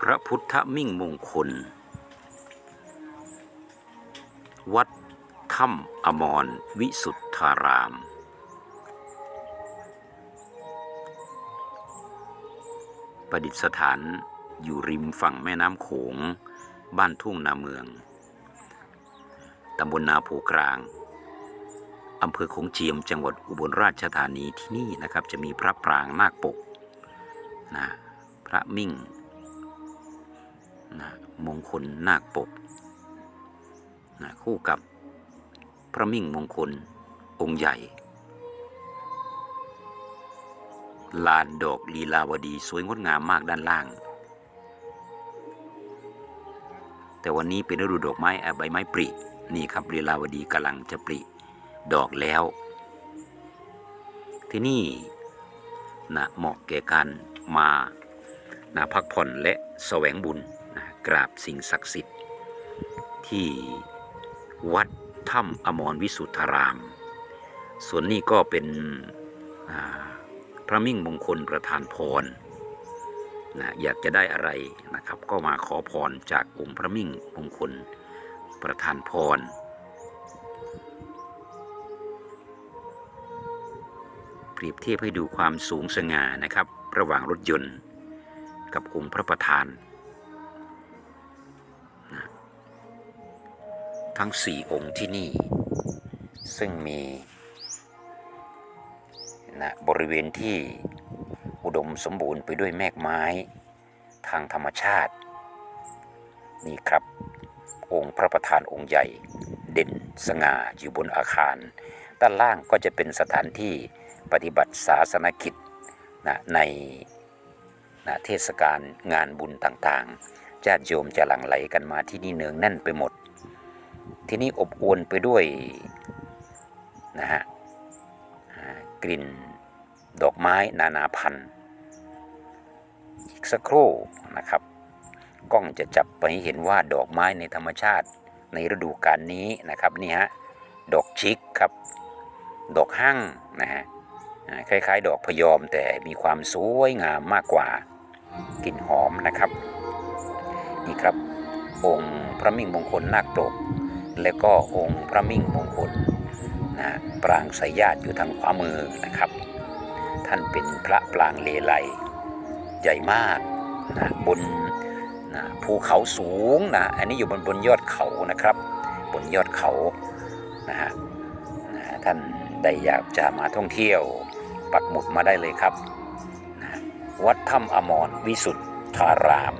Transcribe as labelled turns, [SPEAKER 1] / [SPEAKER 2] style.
[SPEAKER 1] พระพุทธมิ่งมงคล วัดถ้ำอมรวิสุทธาราม ประดิษฐานอยู่ริมฝั่งแม่น้ำโขง บ้านทุ่งนาเมือง ตำบลนาโพกลาง อำเภอโขงเจียมจังหวัดอุบลราชธานีที่นี่นะครับ จะมีพระปรางนาคปกนะ ระมิ่งนะมงคลนาคปกนะคู่กับพระมิ่งมงคลองค์ใหญ่ ลานดอกลีลาวดีสวยงดงามมากด้านล่าง แต่วันนี้เป็นฤดูดอกไม้ใบไม้ปรินี่ครับลีลาวดีกำลังจะปริดอกแล้ว ที่นี่นะเหมาะแก่การมา นะพักผ่อนและแสวงบุญนะกราบสิ่งศักดิ์สิทธิ์ ที่วัดถ้ำอมรวิสุทธาราม ส่วนนี้ก็เป็นพระมิ่งมงคลประธานพรนะอยากจะได้อะไรนะครับ ก็มาขอพรจากองค์พระมิ่งมงคลประธานพรเปรียบเทียบให้ดูความสูงสง่านะครับ ระหว่างรถยนต์ กับองค์พระประธานนะทั้งสี่องค์ที่นี่ ซึ่งมีนะบริเวณที่อุดมสมบูรณ์ไปด้วยแมกไม้ทางธรรมชาติ นี่ครับองค์พระประธานองค์ใหญ่เด่นสง่าอยู่บนอาคาร ด้านล่างก็จะเป็นสถานที่ปฏิบัติศาสนกิจนะใน นะเทศกาลงานบุญต่างๆ ญาติโยมจะหลั่งไหลกันมาที่นี่เนืองแน่นไปหมด ที่นี่อบอวลไปด้วยนะฮะกลิ่นดอกไม้นานาพันธุ์ อีกสักครู่นะครับ กล้องจะจับไปเห็นว่าดอกไม้ในธรรมชาติในฤดูกาลนี้นะครับนี่ฮะดอกชิกครับ ดอกหั่งนะฮะคล้ายๆ ดอกพยอมแต่มีความสวยงามมากกว่า กลิ่นหอมนะครับ นี่ครับองค์พระมิ่งมงคลนาคปกแล้วก็องค์พระมิ่งมงคลนะปรางสายญาติอยู่ทางขวามือนะครับ ท่านเป็นพระปรางเลไลใหญ่มากนะบนนะภูเขาสูงนะอันนี้อยู่บนบนยอดเขานะครับ บนยอดเขานะฮะนะท่านได้อยากจะมาท่องเที่ยวปักหมุดมาได้เลยครับ วัดถ้ำอมรวิสุทธาราม